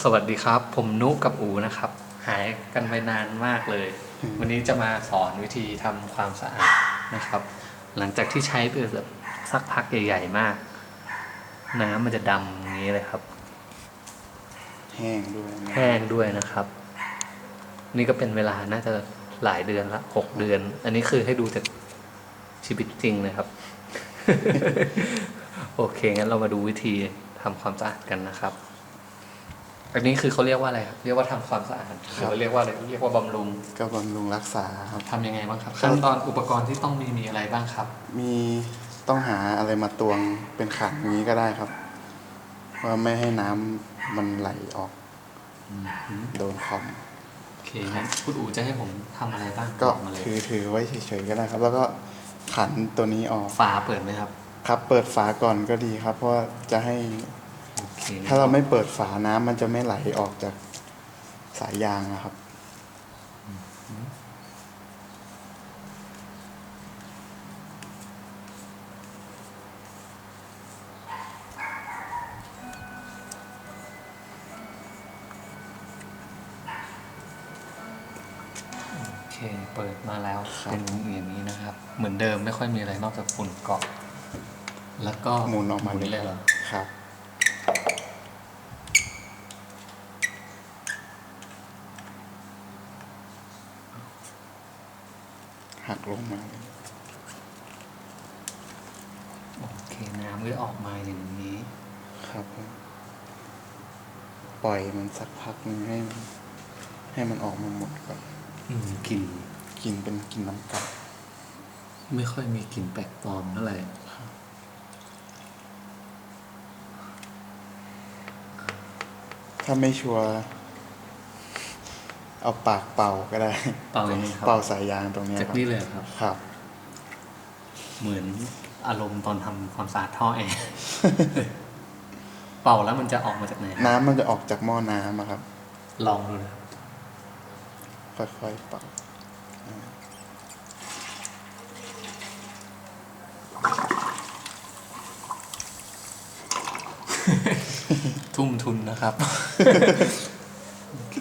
สวัสดีครับ ผมนุกับอูนะครับ หายกันไปนานมากเลยอืมวันนี้จะมาสอนวิธีทำความสะอาดนะครับ หลังจากที่ใช้ไปแบบสักพักใหญ่ๆมาก น้ำมันจะดำอย่างนี้เลยครับ แห้งด้วยนะแห้งด้วยนะครับ นี่ก็เป็นเวลาน่าจะหลายเดือนละหกเดือน อันนี้คือให้ดูจากชีวิตจริงนะครับ โอเคงั้นเรามาดูวิธีทำความสะอาดกันนะครับ อันนี้คือเขาเรียกว่าอะไรครับเรียกว่าทำความสะอาดหรือว่าเรียกว่าอะไรเรียกว่าบำรุงก็บำรุงรักษาครับ ทำยังไงบ้างครับ ขั้นตอนอุปกรณ์ที่ต้องมีมีอะไรบ้างครับ มีต้องหาอะไรมาตวงเป็นขันอย่างนี้ก็ได้ครับ ว่าไม่ให้น้ำมันไหลออกโดนคอมโอเคงั้นคุณอู๋จะให้ผมทำอะไรบ้างก็บอกมาเลยถือถือไว้เฉยๆก็ได้ครับ แล้วก็ขันตัวนี้ออก ฝาเปิดไหมครับ ครับเปิดฝาก่อนก็ดีครับ เพราะว่าจะให้ โอเคถ้าเราไม่เปิดฝาน้ำมันจะไม่ไหลออกจากสายยางนะครับ โอเค เปิดมาแล้วครับ เป็นอย่างนี้นะครับ เหมือนเดิมไม่ค่อยมีอะไรนอกจากฝุ่นเกาะแล้วก็หมุนออกมาหมุนเลยเหรอ ครับ หักลงมาเลยโอเคน้ำก็ออกมาอย่างนี้ ครับผมปล่อยมันสักพักหนึงให้มันให้มันออกมาหมดก่อนอืมกลิ่นกินเป็นกินน้ำกัดไม่ค่อยมีกลิ่นแปลกปลอมเท่าไหร่ถ้าไม่ชัวร์ เอาปากเป่าก็ได้ เป่าอย่างนี้ครับเป่าสายยางตรงเนี้ยจากครับนี่เลยเหรอครับ ครับ เหมือนอารมณ์ตอนทำความสะอาดท่อแอร์ เป่าแล้วมันจะออกมาจากไหนน้ำมันจะออกจากหม้อน้ำอะครับ ลองดูนะครับค่อยๆเป่าทุ่มทุนนะครับ โอเค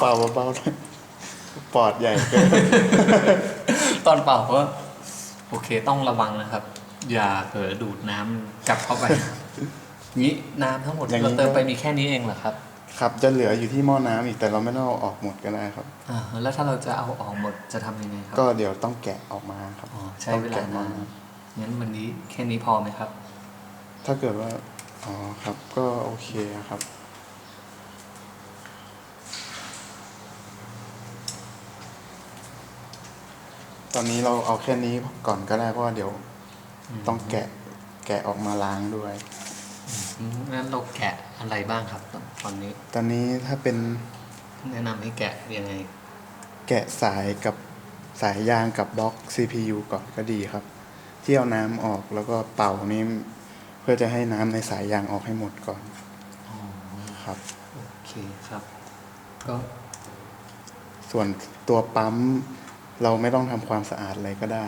เป่าเบาๆหน่อยปอดใหญ่เกินตอนเป่าก็โอเคต้องระวังนะครับ อย่าเผลอดูดน้ำกลับเข้าไปนี้น้ำทั้งหมดอย่างที่นี้เราเติมไปมีแค่นี้เองเหรอครับครับจะเหลืออยู่ที่หม้อน้ำอีกแต่เราไม่ต้องเอาออกหมดก็ได้ครับ อ่าแล้วถ้าเราจะเอาออกหมดจะทำยังไงครับก็เดี๋ยวต้องแกะออกมาครับอ๋อใช้ต้องเวลาแกะหม้นาอนน้งั้นวันนี้แค่นี้พอไหมครับำถ้าเกิดว่า อ๋อครับ ก็โอเคครับ อนนี้เราเอาแค่นี้ก่อนก็ได้เพราะว่าเดี๋ยวอืมต้องแกะแกะออกมาล้างด้วยอืมงั้นเราแกะอะไรบ้างครับตอนนี้ ตอนนี้ถ้าเป็นแนะนำให้แกะยังไง แกะสายกับสายยางกับบล็อก CPU ก่อนก็ดีครับ ที่เอาน้ำออกแล้วก็เป่านี้เพื่อจะให้น้ำในสายยางออกให้หมดก่อนอ๋อครับโอเคครับ ก็ ส่วนตัวปั๊ม เราไม่ต้องทำความสะอาดอะไรก็ได้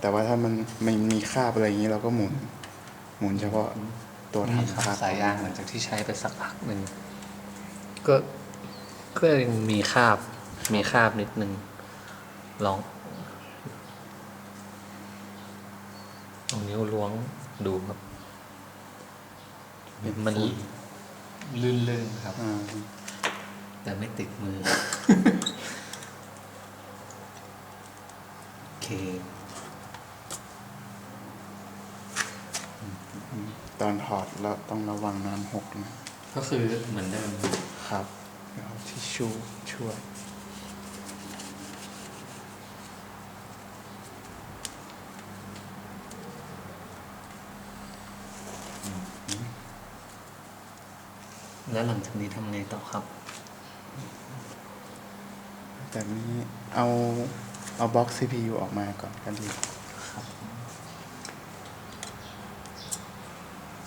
แต่ว่าถ้ามันมันมีคราบอะไรอย่างนี้เราก็หมุน หมุนเฉพาะตัวนี่ทำครับคราบสายยางหลังจากที่ใช้ไปสักพักหนึ่งก็ก็ยังมีคราบ มีคราบนิดนึงลองเอานิ้วล้วงดูครับ มันลื่นๆครับอ่าแต่ไม่ติดมือโอเค ตอนถอดแล้วต้องระวังน้ำหกนะก็คือเหมือนเดิมครับเดี๋ยวเอาทิชชู่ช่วยแล้วหลังจากนี้ทำไงต่อครับ จากนี้เอาเอาบล็อก CPU ออกมาก่อนก็ดี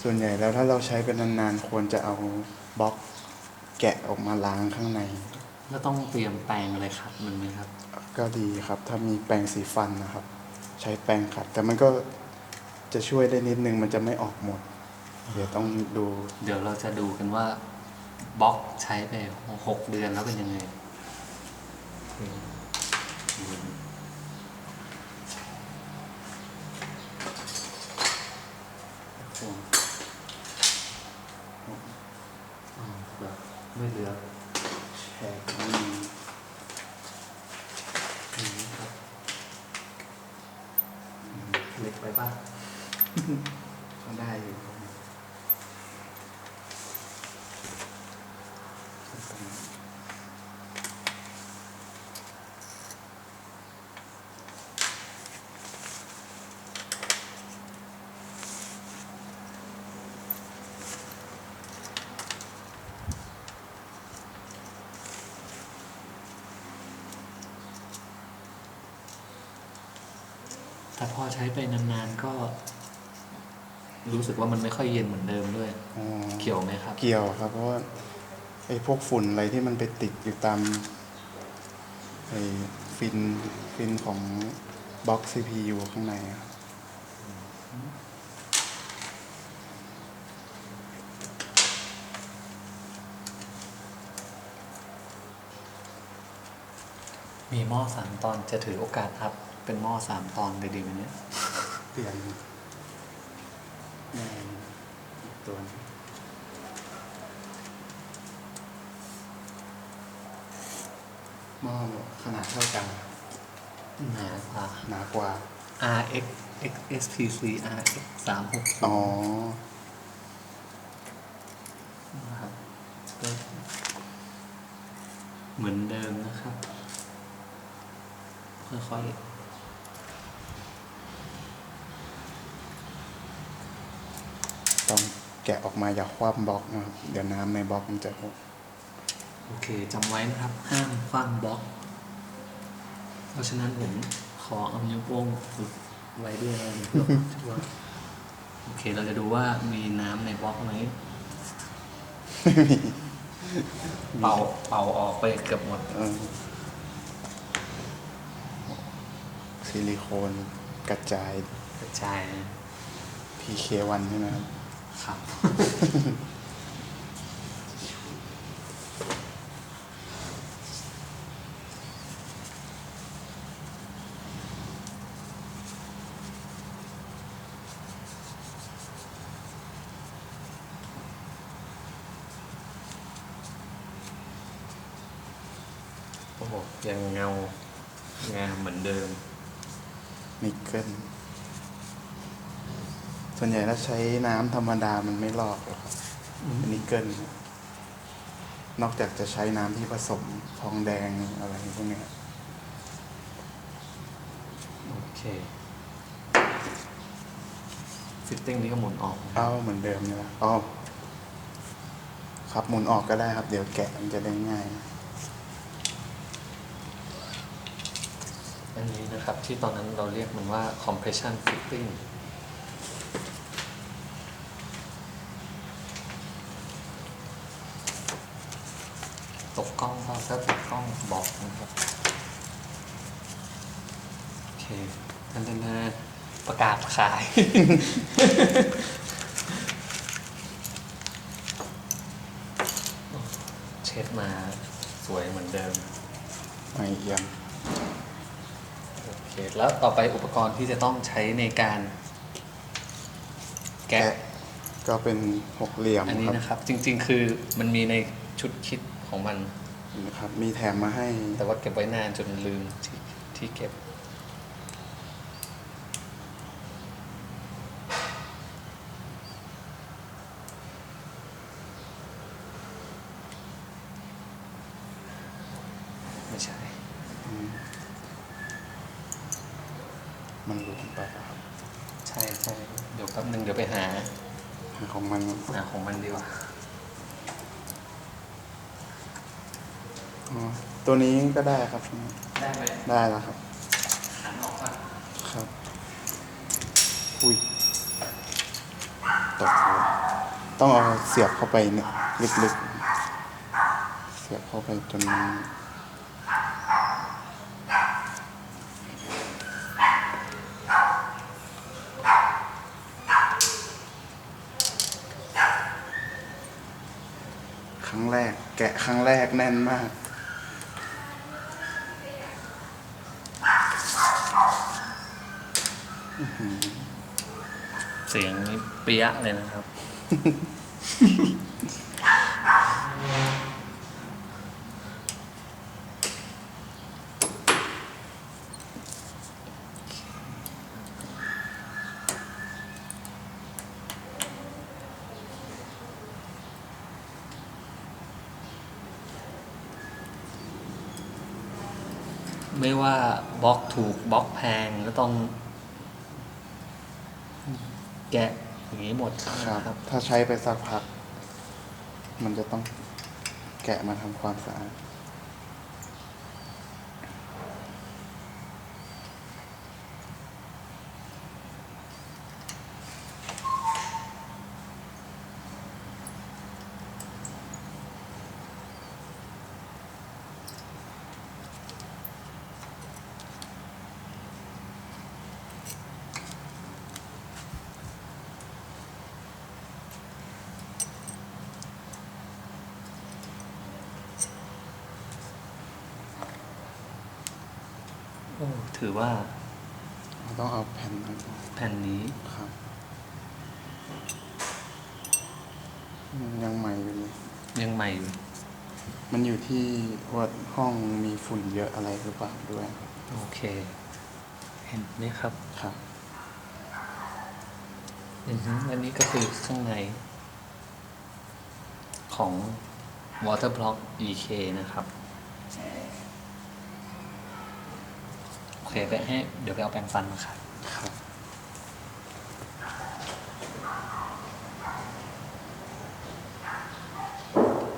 ส่วนใหญ่แล้วถ้าเราใช้เป็นนานๆควรจะเอาบล็อกแกะออกมาล้างข้างใน แล้วต้องเตรียมแปรงอะไรครับมันไหมครับคก็ดีครับ ถ้ามีแปรงสีฟันนะครับ ใช้แปรงขัด แต่มันก็จะช่วยได้นิดนึงมันจะไม่ออกหมด เดี๋ยวต้องดู เดี๋ยวเราจะดูกันว่าบล็อกใช้ไปหกเดือนแล้วเป็นยังไงอืมอ๋อ แบบไม่เหลือแของมันอืมครับเล็กไปป่ะ ก็ได้อยู่ครับแต่ พอใช้ไปนานๆก็ รู้สึกว่ามันไม่ค่อยเย็นเหมือนเดิมด้วย อ๋อเกี่ยวไหมครับ เกี่ยวครับ เพราะว่าไอ้พวกฝุ่นอะไรที่มันไปติดอยู่ตามไอ้ฟินฟินของบล็อก CPU ข้างในอะครับมีหม้อสามตอนจะถือโอกาสอัพ เป็นหม้อสามตอนเลยดีไหมเนี่ยเปลี่ยนแม่งอีกตัวหนึ่งหม้อขนาดเท่ากันหนากว่า หนากว่า RX XSPC RX สามหกอ๋อนะครับก็เหมือนเดิมนะครับ ค่อย ต้องแกะออกมาอย่าคว่ำบล็อกนะครับเดี๋ยวน้ำในบล็อกมันจะหกๆโอเคจำไว้นะครับห้ามคว้างบล็อก เพราะฉะนั้นผมขอเอานิ้วโป้งฝึกไว้ด้วยนะเพื่อว่าโอเคเราจะดูว่ามีน้ำในบล็อกไหมเป่าเป่าออกไปเกือบหมดเออซิลิโคนกระจายกระจายนะ PK1 ใช่ไหมครับ ครับ โอ้โหยังเงางามเหมือนเดิม นิกเกิล ส่วนใหญ่ถ้าใช้น้ำธรรมดามันไม่ลอกหรอกครับเป็นนิกเกิลนอกจากจะใช้น้ำที่ผสมทองแดงอะไรพวกเนี้ยโอเคฟิตติ้งนี้ก็หมุนออกนะเอาเหมือนเดิมเนี่ยละอ๋อครับหมุนออกก็ได้ครับ เดี๋ยวแกะมันจะได้ง่าย อันนี้นะครับที่ตอนนั้นเราเรียกมันว่า compression fitting ตกกล้องก็ถ้าตกกล้องบอกนะครับ โอเคท่านท่านท่านประกาศขาย เช็ดมาสวยเหมือนเดิม ไม่เอียง โอเค แล้วต่อไปอุปกรณ์ที่จะต้องใช้ในการแกะแกะก็เป็นหกเหลี่ยมอันนี้ครับ นะครับ จริงๆ คือมันมีในชุดคิด ของมันนะครับ มีแถมมาให้ แต่ว่าเก็บไว้นานจนลืมที่ที่เก็บ ไม่ใช่ มันหลุดไปแล้วครับใช่ใช่เดี๋ยวแป๊บนึงเดี๋ยวไปหาหาของมัน หาของมันดีกว่า ตัวนี้ก็ได้ครับ ได้ไหมได้แล้วครับขันออกก่อนครับ อุ้ยตกเลยต้องเอาเสียบเข้าไปเนี่ยลึกๆ เสียบเข้าไปจนครั้งแรก แกะครั้งแรกแน่นมาก เสียงนี่เปียะเลยนะครับ ไม่ว่าบล็อกถูกบล็อกแพงก็ต้อง แกะอย่างนี้หมดครับ นะครับ ถ้าใช้ไปสักพัก มันจะต้องแกะมาทำความสะอาด ถือว่า เราต้องเอาแผ่นนั้นแผ่นนี้ ครับยังใหม่อยู่เลย ยังใหม่อยู่มันอยู่ที่ว่าห้องมีฝุ่นเยอะอะไรหรือเปล่าด้วยครับโอเค เห็นไหมครับครับ อือฮึอันนี้ก็คือข้างใน ของ Water Block EK นะครับ โอ เคไปให้เดี๋ยวไปเอาแปรงฟันมาครับครับ